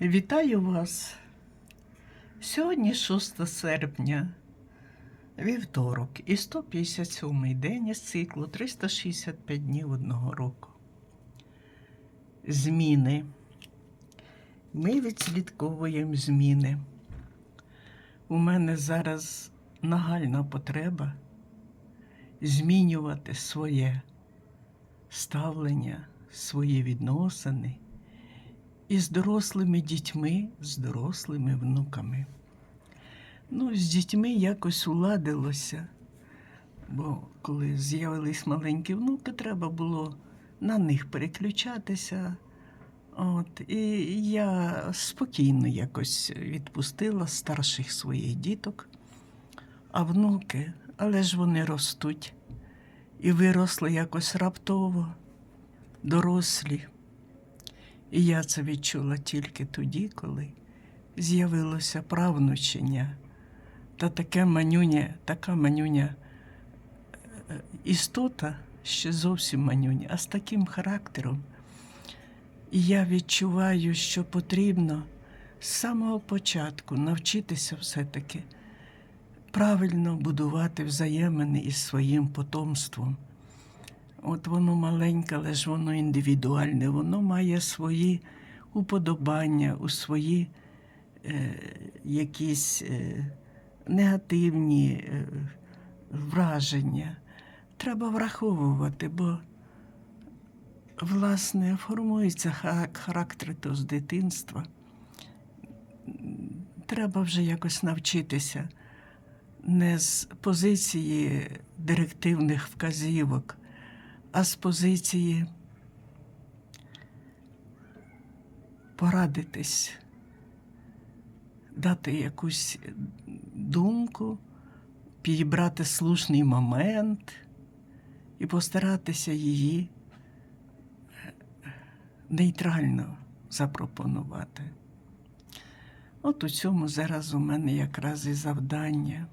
Вітаю вас. Сьогодні 6 серпня, вівторок і 157 день із циклу 365 днів одного року. Зміни. Ми відслідковуємо зміни. У мене зараз нагальна потреба змінювати своє ставлення, свої відносини із дорослими дітьми, з дорослими внуками. Ну, з дітьми якось уладилося, бо коли з'явились маленькі внуки, треба було на них переключатися. От, і я спокійно якось відпустила старших своїх діток, а внуки, але ж вони ростуть і виросли якось раптово, дорослі. І я це відчула тільки тоді, коли з'явилося правнучення та таке манюня, така манюня е, істота, ще зовсім манюня, а з таким характером. І я відчуваю, що потрібно з самого початку навчитися все-таки правильно будувати взаємини із своїм потомством. От воно маленьке, але ж воно індивідуальне, воно має свої уподобання, у свої е, якісь е, негативні е, враження. Треба враховувати, бо, власне, формується характер то з дитинства. Треба вже якось навчитися не з позиції директивних вказівок а з позиції порадитись, дати якусь думку, підібрати слушний момент і постаратися її нейтрально запропонувати. От у цьому зараз у мене якраз і завдання.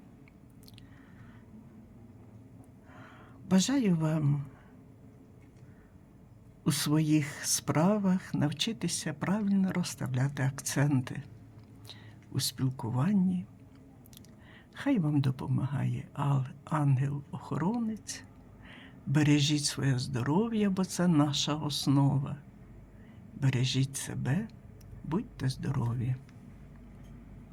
Бажаю вам у своїх справах навчитися правильно розставляти акценти у спілкуванні. Хай вам допомагає ангел-охоронець. Бережіть своє здоров'я, бо це наша основа. Бережіть себе, будьте здорові.